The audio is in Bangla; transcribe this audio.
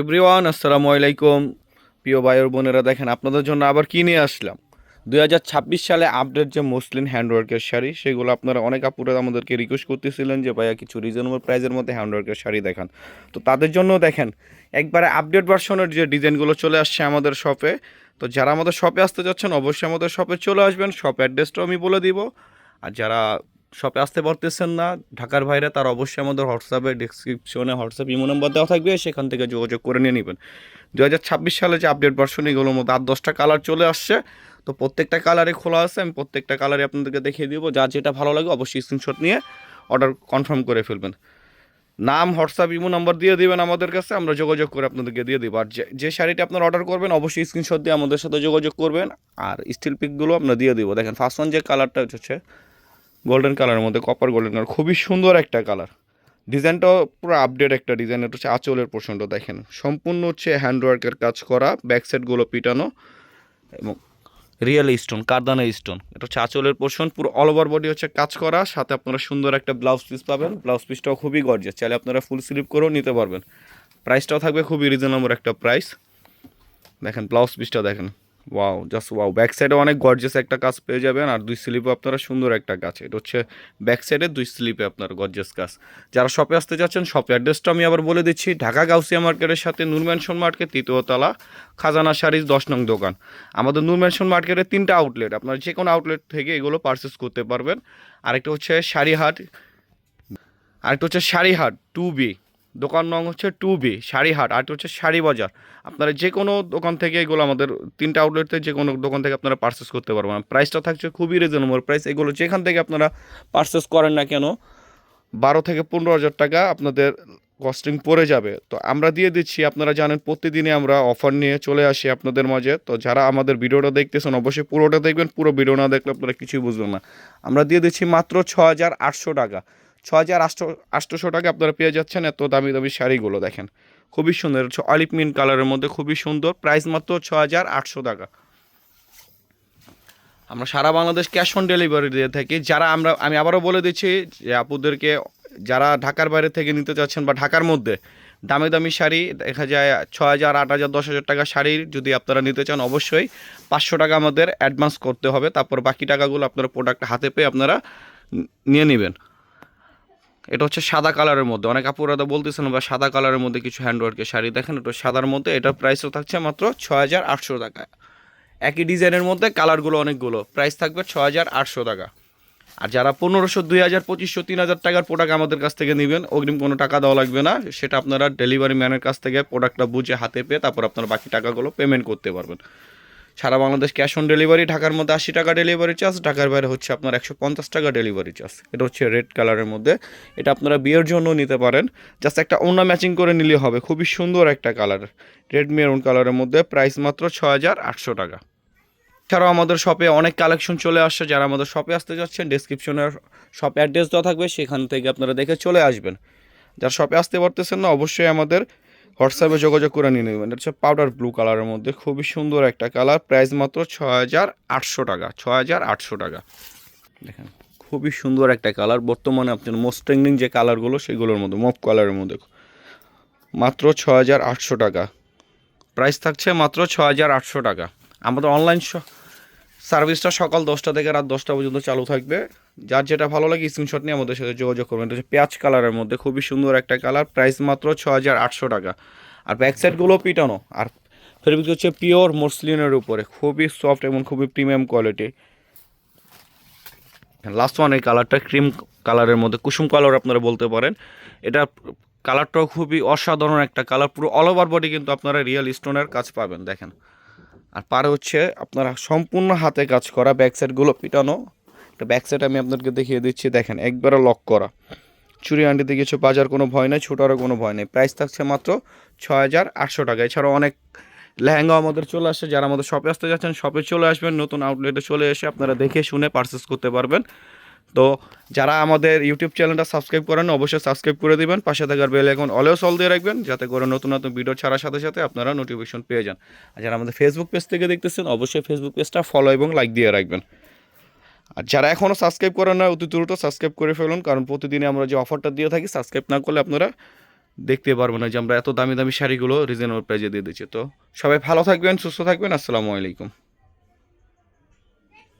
এভরিওয়ান, আসসালামু আলাইকুম। প্রিয় ভাইয়ের বোনেরা, দেখেন আপনাদের জন্য আবার কি নিয়ে আসলাম? দুই হাজার ছাব্বিশ সালে আপডেট যে মুসলিম হ্যান্ডওয়ার্কের শাড়ি, সেগুলো আপনারা অনেক আপুরা আমাদেরকে রিকোয়েস্ট করতেছিলেন যে, ভাইয়া, কিছু রিজনেবল প্রাইজের মধ্যে হ্যান্ডওয়ার্কের শাড়ি দেখান। তো তাদের জন্য দেখেন, একবারে আপডেট ভার্সনের যে ডিজাইনগুলো চলে আসছে আমাদের শপে তো যারা আমাদের শপে আসতে যাচ্ছেন অবশ্যই আমাদের শপে চলে আসবেন। শপ অ্যাড্রেসটাও আমি বলে দিব। আর যারা শপে আসতে পারতেছেন না। ঢাকার বাইরে তার অবশ্যই আমাদের হোয়াটসঅ্যাপে ডিসক্রিপশনে হোয়াটসঅ্যাপ ইমো নাম্বার দেওয়া থাকবে, সেখান থেকে যোগাযোগ করে নিয়ে নেবেন। দু হাজার ছাব্বিশ সালে যে আপডেট ভার্সন এগুলোর মধ্যে আট, দশটা কালার চলে আসছে। তো প্রত্যেকটা কালারে খোলা আছে, আমি প্রত্যেকটা কালারে আপনাদেরকে দেখিয়ে দিব। যার যেটা ভালো লাগে অবশ্যই স্ক্রিনশট নিয়ে অর্ডার কনফার্ম করে ফেলবেন। নাম হোয়াটসঅ্যাপ ইমো নাম্বার দিয়ে দিবেন আমাদের কাছে, আমরা যোগাযোগ করে আপনাদেরকে দিয়ে দিব। আর যে- যে শাড়িটা আপনার অর্ডার করবেন, অবশ্যই স্ক্রিনশট দিয়ে আমাদের সাথে যোগাযোগ করবেন। আর স্টিল পিকগুলো আমরা দিয়ে দিব। দেখেন ফার্স্ট ওয়ান যে কালারটা হচ্ছে গোল্ডেন কালারের মধ্যে কপার গোল্ডেন কালার খুবই সুন্দর একটা কালার ডিজাইনটাও পুরো আপডেট একটা ডিজাইন এটা হচ্ছে আঁচলের পোর্শনটা দেখেন। সম্পূর্ণ হচ্ছে হ্যান্ডওয়ার্কের কাজ করা ব্যাক সাইডগুলো পিটানো এবং রিয়েল স্টোন কারদানা স্টোন এটা হচ্ছে আঁচলের পোর্শন পুরো অল ওভার বডি হচ্ছে কাজ করা, সাথে আপনারা সুন্দর একটা ব্লাউজ পিস পাবেন। ব্লাউজ পিসটাও খুবই গর্জিয়াস চাইলে আপনারা ফুল স্লিপ করেও নিতে পারবেন। প্রাইসটাও থাকবে খুবই রিজনেবল একটা প্রাইস দেখেন ব্লাউজ পিসটা দেখেন। ওয়াও জাস্ট ওয়াও ব্যাক সাইডে অনেক গর্জিয়াস একটা কাজ পেয়ে যাবেন আর দুই স্লিপে আপনারা সুন্দর একটা কাজ। এটা হচ্ছে ব্যাক সাইডে দুই স্লিপে আপনার গর্জিয়াস কাজ। যারা শপে আসতে যাচ্ছেন শপের অ্যাড্রেসটা আমি আবার বলে দিচ্ছি। ঢাকা গাউসিয়া মার্কেটের সাথে নূর ম্যানশন মার্কেট তৃতীয়তলা খাজানা শাড়ির দশ নং দোকান। আমাদের নূর ম্যানশন মার্কেটে তিনটা আউটলেট আপনারা যে কোনো আউটলেট থেকে এগুলো পারচেস করতে পারবেন। আরেকটা হচ্ছে শাড়ি শাড়িহাট, আরেকটা হচ্ছে শাড়িহাট টু বি দোকান নং হচ্ছে টু বি শাড়িহাট আরেকটা হচ্ছে শাড়ি বাজার আপনারা যে কোনো দোকান থেকে এগুলো আমাদের তিনটা আউটলেট থেকে যে কোনো দোকান থেকে আপনারা পারচেস করতে পারবেন। প্রাইসটা থাকছে খুবই রিজনেবল প্রাইস এগুলো যেখান থেকে আপনারা পারচেস করেন না কেন, বারো থেকে পনেরো হাজার টাকা আপনাদের কস্টিং পড়ে যাবে। তো আমরা দিয়ে দিচ্ছি, আপনারা জানেন প্রতিদিনই আমরা অফার নিয়ে চলে আসি আপনাদের মাঝে। তো যারা আমাদের ভিডিওটা দেখতেছেন, অবশ্যই পুরোটা দেখবেন। পুরো ভিডিও না দেখলে আপনারা কিছুই বুঝবেন না। আমরা দিয়ে দিচ্ছি মাত্র ছ হাজার আটশো টাকা। ছ হাজার আটশো, আটশোশো টাকা আপনারা পেয়ে যাচ্ছেন এত দামি দামি শাড়িগুলো দেখেন। খুবই সুন্দর। হচ্ছে অলিভ মিন কালারের মধ্যে খুবই সুন্দর। প্রাইস মাত্র ছ হাজার আটশো টাকা। আমরা সারা বাংলাদেশ ক্যাশ অন ডেলিভারি দিয়ে থাকি। যারা আমরা, আমি আবারও বলে দিচ্ছি যে আপুদেরকে যারা ঢাকার বাইরে থেকে নিতে চাচ্ছেন বা ঢাকার মধ্যে দামি দামি শাড়ি, দেখা যায় ছ হাজার আট হাজার দশ হাজার টাকা শাড়ির যদি আপনারা নিতে চান, অবশ্যই পাঁচশো টাকা আমাদের অ্যাডভান্স করতে হবে। তারপর বাকি টাকাগুলো আপনারা প্রোডাক্ট হাতে পেয়ে আপনারা নিয়ে নেবেন। এটা হচ্ছে সাদা কালারের মধ্যে। অনেক আপুরা তো বলতেছেন বা সাদা কালারের মধ্যে কিছু হ্যান্ডওয়ার্কের শাড়ি। দেখেন এটা সাদার মধ্যে এটার প্রাইসও থাকছে মাত্র ছ হাজার আটশো টাকা। একই ডিজাইনের মধ্যে কালারগুলো অনেকগুলো। প্রাইস থাকবে ছ হাজার আটশো টাকা। আর যারা পনেরোশো, দুই হাজার, পঁচিশশো, তিন হাজার টাকার প্রোডাক্ট আমাদের কাছ থেকে নেবেন, অগ্রিম কোনো টাকা দেওয়া লাগবে না। সেটা আপনারা ডেলিভারি ম্যানের কাছ থেকে প্রোডাক্টটা বুঝে হাতে পেয়ে তারপর আপনারা বাকি টাকাগুলো পেমেন্ট করতে পারবেন। সারা বাংলাদেশ ক্যাশ অন ডেলিভারি ঢাকার মধ্যে আশি টাকা ডেলিভারি চার্জ ঢাকার বাইরে হচ্ছে আপনার একশো পঞ্চাশ টাকা ডেলিভারি চার্জ এটা হচ্ছে রেড কালারের মধ্যে। এটা আপনারা বিয়ের জন্য নিতে পারেন। জাস্ট একটা অন্য ম্যাচিং করে নিলে হবে। খুবই সুন্দর একটা কালার রেড মেরুন কালারের মধ্যে প্রাইস মাত্র ছ হাজার আটশো টাকা। এছাড়াও আমাদের শপে অনেক কালেকশন চলে আসছে। যারা আমাদের শপে আসতে যাচ্ছেন ডিসক্রিপশনে শপ অ্যাড্রেস দেওয়া থাকবে। সেখান থেকে আপনারা দেখে চলে আসবেন। যারা শপে আসতে পারতেছেন না, অবশ্যই আমাদের হোয়াটসঅ্যাপে যোগাযোগ করে নিয়ে নেবেন। এটা হচ্ছে পাউডার ব্লু কালারের মধ্যে। খুবই সুন্দর একটা কালার প্রাইস মাত্র ছ হাজার আটশো টাকা। ছ হাজার আটশো টাকা। দেখেন, খুবই সুন্দর একটা কালার বর্তমানে আপনার মোস্ট ট্রেন্ডিং যে কালারগুলো সেগুলোর মধ্যে মপ কালারের মধ্যে। মাত্র ছ হাজার আটশো টাকা। প্রাইস থাকছে মাত্র ছ হাজার আটশো টাকা। আমাদের অনলাইন সার্ভিসটা সকাল দশটা থেকে রাত দশটা পর্যন্ত চালু থাকবে। যার যেটা ভালো লাগে স্ক্রিনশট নিয়ে আমাদের সাথে যোগাযোগ করবেন। এটা হচ্ছে পেঁয়াজ কালারের মধ্যে, খুবই সুন্দর একটা কালার। প্রাইস মাত্র ছ হাজার আটশো টাকা। আর ব্যাক সাইডগুলো পিটানো। আর ফেব্রিক হচ্ছে পিওর মসলিনের উপরে। খুবই সফট এবং খুবই প্রিমিয়াম কোয়ালিটি লাস্ট ওয়ান এই কালারটা ক্রিম কালারের মধ্যে। কুসুম কালার আপনারা বলতে পারেন। এটা কালারটাও খুবই অসাধারণ একটা কালার পুরো অল ওভার বডি কিন্তু আপনারা রিয়েল স্টোনের কাজ পাবেন, দেখেন। আর পারে হচ্ছে আপনারা সম্পূর্ণ হাতে কাজ করা ব্যাক সাইডগুলো পিটানো। একটা ব্যাক সাইড আমি আপনাদেরকে দেখিয়ে দিচ্ছি, দেখেন, একবারে লক করা। চুরি আন্টিতে কিছু বাজার কোনো ভয় নেই, ছোটারও কোনো ভয় নেই। প্রাইস থাকছে মাত্র ছয় হাজার আটশো টাকা। এছাড়াও অনেক লেহেঙ্গা আমাদের চলে আসছে, যারা আমাদের শপে আসতে যাচ্ছেন শপে চলে আসবেন, নতুন আউটলেটে চলে এসে আপনারা দেখে শুনে পারচেস করতে পারবেন। তো যারা আমাদের ইউটিউব চ্যানেলটা সাবস্ক্রাইব করেন অবশ্যই সাবস্ক্রাইব করে দিবেন। পাশে থাকার বেল এখন অলেও সল দিয়ে রাখবেন, যাতে করে নতুন নতুন ভিডিও ছাড়ার সাথে সাথে আপনারা নোটিফিকেশন পেয়ে যান। আর যারা আমাদের ফেসবুক পেজ থেকে দেখতেছেন, অবশ্যই ফেসবুক পেজটা ফলো এবং লাইক দিয়ে রাখবেন। আর যারা এখনও সাবস্ক্রাইব করেন না, অতি দ্রুত সাবস্ক্রাইব করে ফেলুন, কারণ প্রতিদিনে আমরা যে অফারটা দিয়ে থাকি সাবস্ক্রাইব না করলে আপনারা দেখতে পারব না যে আমরা এত দামি দামি শাড়িগুলো রিজনেবল প্রাইজে দিয়ে দিচ্ছি। তো সবাই ভালো থাকবেন, সুস্থ থাকবেন, আসসালামু আলাইকুম।